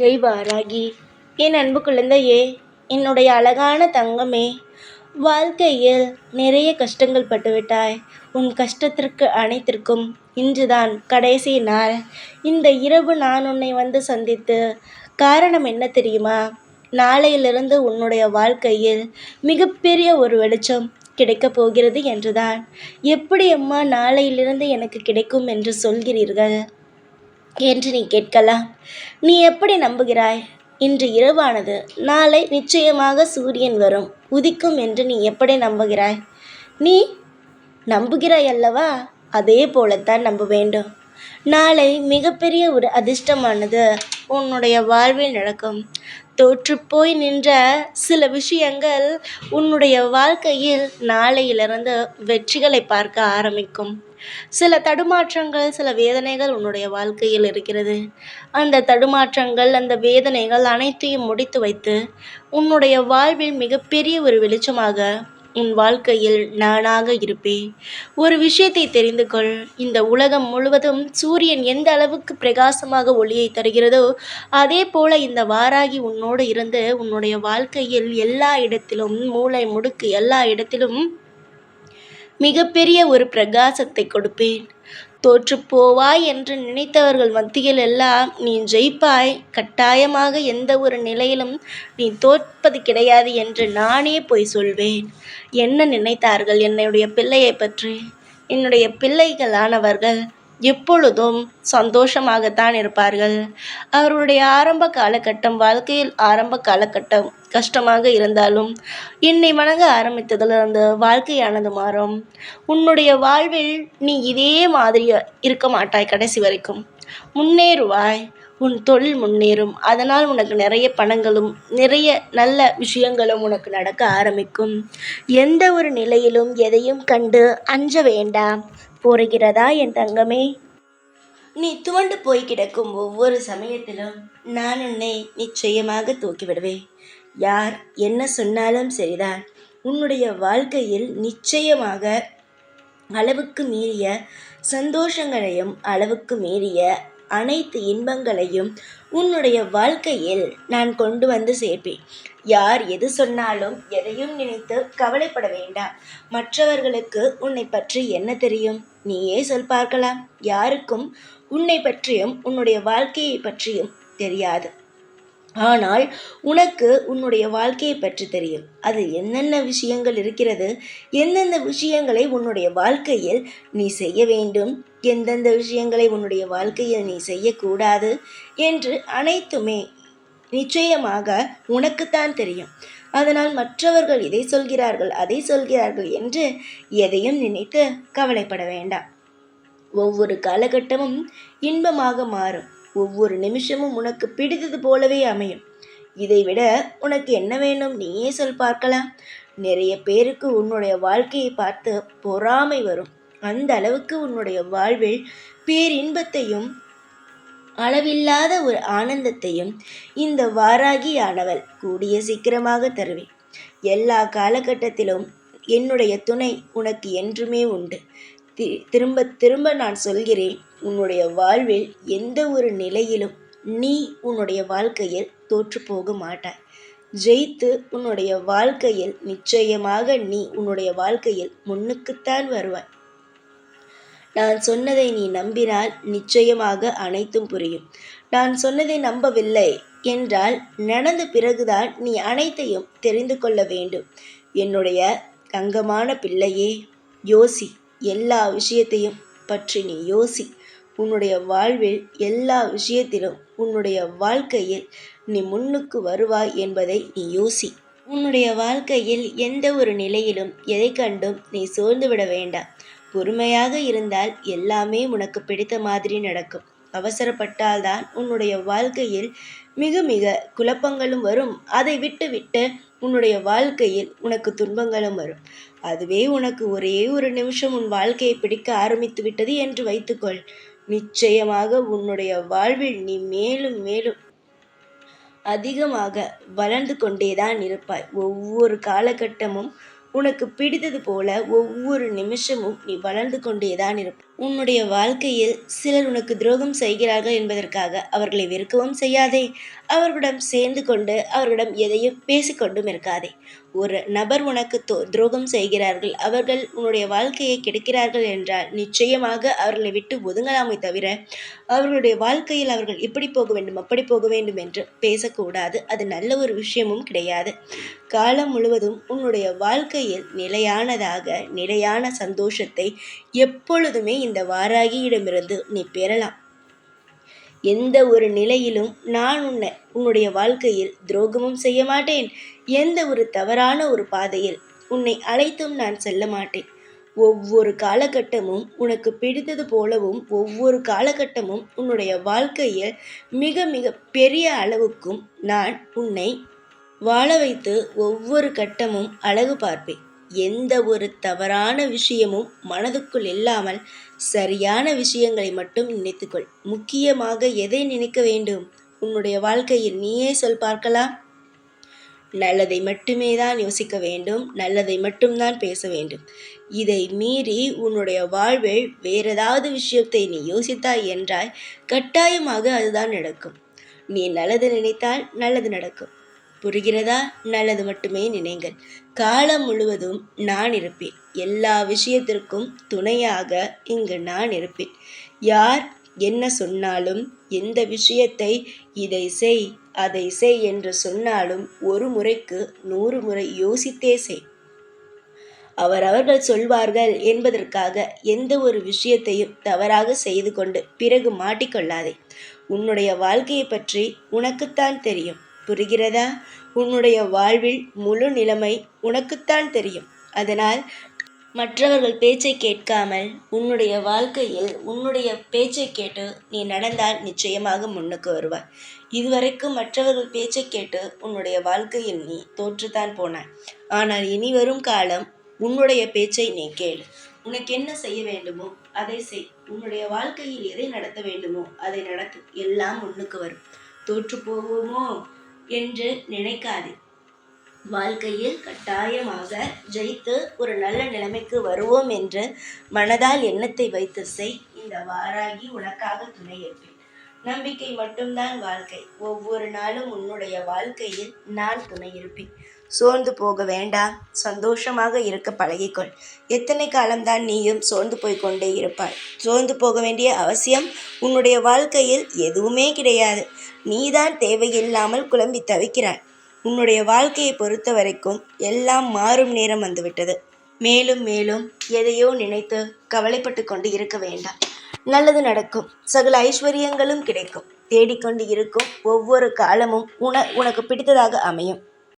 ஜெய் வாராகி என் அன்பு குழந்தையே என்னுடைய அழகான தங்கமே வாழ்க்கையில் நிறைய கஷ்டங்கள் பட்டுவிட்டாய். உன் கஷ்டத்திற்கு அனைத்திற்கும் இன்றுதான் கடைசி நாள். இந்த இரவு நான் உன்னை வந்து சந்தித்து காரணம் என்ன தெரியுமா? நாளையிலிருந்து உன்னுடைய வாழ்க்கையில் மிகப்பெரிய ஒரு வெளிச்சம் கிடைக்கப் போகிறது என்றுதான். எப்படி அம்மா நாளையிலிருந்து எனக்கு கிடைக்கும் என்று சொல்கிறீர்கள்? என்று நீ கேட்கலாம். நீ எப்படி நம்புகிறாய்? இன்று இரவானது நாளை நிச்சயமாக சூரியன் வரும். உதிக்கும் என்று நீ எப்படி நம்புகிறாய்? நீ நம்புகிறாய் அல்லவா? அதே போலத்தான் நம்ப வேண்டும். நாளை மிகப்பெரிய ஒரு அதிர்ஷ்டமானது உன்னுடைய வாழ்வில் நடக்கும். தோற்றுப்போய் நின்ற சில விஷயங்கள் உன்னுடைய வாழ்க்கையில் நாளையிலிருந்து வெற்றிகளை பார்க்க ஆரம்பிக்கும். சில தடுமாற்றங்கள் சில வேதனைகள் உன்னுடைய வாழ்க்கையில் இருக்கிறது. அந்த தடுமாற்றங்கள் அந்த வேதனைகள் அனைத்தையும் முடித்து வைத்து உன்னுடைய வாழ்வில் மிகப்பெரிய ஒரு வெளிச்சமாக உன் வாழ்க்கையில் நானாக இருப்பேன். ஒரு விஷயத்தை தெரிந்து கொள். இந்த உலகம் முழுவதும் சூரியன் எந்த அளவுக்கு பிரகாசமாக ஒளியை தருகிறதோ அதே போல இந்த வாராகி உன்னோடு இருந்து உன்னுடைய வாழ்க்கையில் எல்லா இடத்திலும் மூளை முடுக்கு எல்லா இடத்திலும் மிகப்பெரிய ஒரு பிரகாசத்தை கொடுப்பேன். தோற்றுப்போவாய் என்று நினைத்தவர்கள் மத்தியில் எல்லாம் நீ ஜெயிப்பாய். கட்டாயமாக எந்த ஒரு நிலையிலும் நீ தோற்பது கிடையாது என்று நானே போய் சொல்வேன். என்ன நினைத்தார்கள் என்னுடைய பிள்ளையை பற்றி? என்னுடைய பிள்ளைகளானவர்கள் எப்பொழுதும் சந்தோஷமாகத்தான் இருப்பார்கள். அவருடைய ஆரம்ப காலகட்டம் வாழ்க்கையில் ஆரம்ப காலகட்டம் கஷ்டமாக இருந்தாலும் என்னை வணங்க ஆரம்பித்ததிலிருந்து வாழ்க்கையானது மாறும். உன்னுடைய வாழ்வில் நீ இதே மாதிரி இருக்க மாட்டாய் கடைசி வரைக்கும். முன்னேறுவாய். உன் தொழில் முன்னேறும். அதனால் உனக்கு நிறைய பணங்களும் நிறைய நல்ல விஷயங்களும் உனக்கு நடக்க ஆரம்பிக்கும். எந்த ஒரு நிலையிலும் எதையும் கண்டு அஞ்ச வேண்டாம். புரிகிறதா என் தங்கமே? நீ துவண்டு போய் கிடக்கும் ஒவ்வொரு சமயத்திலும் நான் உன்னை நிச்சயமாக தூக்கிவிடுவேன். யார் என்ன சொன்னாலும் சரிதான். உன்னுடைய வாழ்க்கையில் நிச்சயமாக அளவுக்கு மீறிய சந்தோஷங்களையும் அளவுக்கு மீறிய அனைத்து இன்பங்களையும் உன்னுடைய வாழ்க்கையில் நான் கொண்டு வந்து சேர்ப்பேன். யார் எது சொன்னாலும் எதையும் நினைத்து கவலைப்பட வேண்டாம். மற்றவர்களுக்கு உன்னை பற்றி என்ன தெரியும்? நீயே சொல் பார்க்கலாம். யாருக்கும் உன்னை பற்றியும் உன்னுடைய வாழ்க்கையை பற்றியும் தெரியாது. ஆனால் உனக்கு உன்னுடைய வாழ்க்கையை பற்றி தெரியும். அது என்னென்ன விஷயங்கள் இருக்கிறது? எந்தெந்த விஷயங்களை உன்னுடைய வாழ்க்கையில் நீ செய்ய வேண்டும்? எந்தெந்த விஷயங்களை உன்னுடைய வாழ்க்கையில் நீ செய்யக்கூடாது? என்று அனைத்துமே நிச்சயமாக உனக்குத்தான் தெரியும். அதனால் மற்றவர்கள் இதை சொல்கிறார்கள் அதை சொல்கிறார்கள் என்று எதையும் நினைத்து கவலைப்பட வேண்டாம். ஒவ்வொரு காலகட்டமும் இன்பமாக மாறும். ஒவ்வொரு நிமிஷமும் உனக்கு பிடித்தது போலவே அமையும். இதைவிட உனக்கு என்ன வேண்டும் நீயே சொல் பார்க்கலாம். நிறைய பேருக்கு உன்னுடைய வாழ்க்கையை பார்த்து பொறாமை வரும். அந்த அளவுக்கு உன்னுடைய வாழ்வில் பேரின்பத்தையும் அளவில்லாத ஒரு ஆனந்தத்தையும் இந்த வாராகி ஆனவள் கூடிய சீக்கிரமாக தருவேன் எல்லா காலகட்டத்திலும் என்னுடைய துணை உனக்கு என்றுமே உண்டு. திரும்ப திரும்ப நான் சொல்கிறேன். உன்னுடைய வாழ்வில் எந்த ஒரு நிலையிலும் நீ உன்னுடைய வாழ்க்கையில் தோற்று போக மாட்டாய். ஜெயித்து உன்னுடைய வாழ்க்கையில் நிச்சயமாக நீ உன்னுடைய வாழ்க்கையில் முன்னுக்குத்தான் வருவாய். நான் சொன்னதை நீ நம்பினால் நிச்சயமாக அனைத்தும் புரியும். நான் சொன்னதை நம்பவில்லை என்றால் நடந்த பிறகுதான் நீ அனைத்தையும் தெரிந்து கொள்ள வேண்டும். என்னுடைய தங்கமான பிள்ளையே யோசி. எல்லா விஷயத்தையும் பற்றி நீ யோசி. உன்னுடைய வாழ்வில் எல்லா விஷயத்திலும் உன்னுடைய வாழ்க்கையில் நீ முன்னுக்கு வருவாய் என்பதை நீ யோசி. உன்னுடைய வாழ்க்கையில் எந்த ஒரு நிலையிலும் எதை கண்டும் நீ சோர்ந்து விட வேண்டாம். பொறுமையாக இருந்தால் எல்லாமே உனக்கு பிடித்த மாதிரி நடக்கும். அவசரப்பட்டால்தான் உன்னுடைய வாழ்க்கையில் மிக மிக குழப்பங்களும் வரும். அதை விட்டு விட்டு உன்னுடைய வாழ்க்கையில் உனக்கு துன்பங்களும் வரும். அதுவே உனக்கு ஒரே ஒரு நிமிஷம் உன் வாழ்க்கையை பிடிக்க ஆரம்பித்து விட்டது என்று வைத்துக்கொள். நிச்சயமாக உன்னுடைய வாழ்வில் நீ மேலும் மேலும் அதிகமாக வளர்ந்து கொண்டேதான் இருப்பாய். ஒவ்வொரு காலகட்டமும் உனக்கு பிடித்தது போல ஒவ்வொரு நிமிஷமும் நீ வளர்ந்து கொண்டேதான் இருப்பாய். உன்னுடைய வாழ்க்கையில் சிலர் உனக்கு துரோகம் செய்கிறார்கள் என்பதற்காக அவர்களை வெறுக்கவும் செய்யாதே. அவர்களிடம் சேர்ந்து கொண்டு அவர்களிடம் எதையும் பேசிக்கொண்டும் இருக்காதே. ஒரு நபர் உனக்கு தோ துரோகம் செய்கிறார்கள். அவர்கள் உன்னுடைய வாழ்க்கையை கெடுக்கிறார்கள் என்றால் நிச்சயமாக அவர்களை விட்டு ஒதுங்கலாமே தவிர அவர்களுடைய வாழ்க்கையில் அவர்கள் இப்படி போக வேண்டும் அப்படி போக வேண்டும் என்று பேசக்கூடாது. அது நல்ல ஒரு விஷயமும் கிடையாது. காலம் முழுவதும் உன்னுடைய வாழ்க்கையில் நிலையானதாக நிலையான சந்தோஷத்தை எப்பொழுதுமே இந்த வாராகியிடமிருந்து நீ பெறலாம். எந்த ஒரு நிலையிலும் நான் உன்னை உன்னுடைய வாழ்க்கையில் துரோகமும் செய்ய மாட்டேன். எந்த ஒரு தவறான ஒரு பாதையில் உன்னை அழைத்தும் நான் செல்ல மாட்டேன். ஒவ்வொரு காலகட்டமும் உனக்கு பிடித்தது போலவும் ஒவ்வொரு காலகட்டமும் உன்னுடைய வாழ்க்கையில் மிக மிக பெரிய அளவுக்கும் நான் உன்னை வாழ வைத்து ஒவ்வொரு கட்டமும் அழகு பார்ப்பேன். எந்த ஒரு தவறான விஷயமும் மனதுக்குள் இல்லாமல் சரியான விஷயங்களை மட்டும் நினைத்துக்கொள். முக்கியமாக எதை நினைக்க வேண்டும்? உன்னுடைய வாழ்க்கையில் நீயே சொல் பார்க்கலாம். நல்லதை மட்டுமே தான் யோசிக்க வேண்டும். நல்லதை மட்டும்தான் பேச வேண்டும். இதை மீறி உன்னுடைய வாழ்வில் வேறேதாவது விஷயத்தை நீ யோசித்தாய் என்றால் கட்டாயமாக அதுதான் நடக்கும். நீ நல்லது நினைத்தால் நல்லது நடக்கும். புரிகிறதா? நல்லது மட்டுமே நினைங்கள். காலம் முழுவதும் நான் இருப்பேன். எல்லா விஷயத்திற்கும் துணையாக இங்கு நான் இருப்பேன். யார் என்ன சொன்னாலும் எந்த விஷயத்தை இதை செய் அதை செய் என்று சொன்னாலும் ஒரு முறைக்கு நூறு முறை யோசித்தே செய். அவரவர்கள் சொல்வார்கள் என்பதற்காக எந்த ஒரு விஷயத்தையும் தவறாக செய்து கொண்டு பிறகு மாட்டிக்கொள்ளாதே. உன்னுடைய வாழ்க்கையை பற்றி உனக்குத்தான் தெரியும். புரிகிறதா? உன்னுடைய வாழ்வில் முழு நிலைமை உனக்குத்தான் தெரியும். அதனால் மற்றவர்கள் பேச்சை கேட்காமல் உன்னுடைய வாழ்க்கையில் உன்னுடைய பேச்சை கேட்டு நீ நடந்தால் நிச்சயமாக முன்னுக்கு வருவாய். இதுவரைக்கும் மற்றவர்கள் பேச்சை கேட்டு உன்னுடைய வாழ்க்கையில் நீ தோற்றுத்தான் போனாய். ஆனால் இனி வரும் காலம் உன்னுடைய பேச்சை நீ கேளு. உனக்கு என்ன செய்ய வேண்டுமோ அதை செய். உன்னுடைய வாழ்க்கையில் எதை நடத்த வேண்டுமோ அதை நடத்து. எல்லாம் முன்னுக்கு வரும். தோற்று போவோமோ? என்று நினைக்காதே. வாழ்க்கையில் கட்டாயமாக ஜெயித்து ஒரு நல்ல நிலைமைக்கு வருவோம் என்று மனதால் எண்ணத்தை வைத்து செய். இந்த வாராகி உனக்காக துணை ஏற்பேன். நம்பிக்கை மட்டும்தான் வாழ்க்கை. ஒவ்வொரு நாளும் உன்னுடைய வாழ்க்கையில் நான் துணை இருப்பேன் சோர்ந்து போக வேண்டாம். சந்தோஷமாக இருக்க பழகிக்கொள். எத்தனை காலம்தான் நீயும் சோர்ந்து போய் கொண்டே இருப்பாய்? சோர்ந்து போக வேண்டிய அவசியம் உன்னுடைய வாழ்க்கையில் எதுவுமே கிடையாது. நீதான் தேவையில்லாமல் குழம்பி தவிக்கிறாய். உன்னுடைய வாழ்க்கையை பொறுத்த வரைக்கும் எல்லாம் மாறும் நேரம் வந்துவிட்டது. மேலும் மேலும் எதையோ நினைத்து கவலைப்பட்டு கொண்டு இருக்க வேண்டாம். நல்லது நடக்கும். சகல ஐஸ்வர்யங்களும் கிடைக்கும். தேடிக்கொண்டு இருக்கும் ஒவ்வொரு காலமும் உன உனக்கு பிடித்ததாக அமையும்.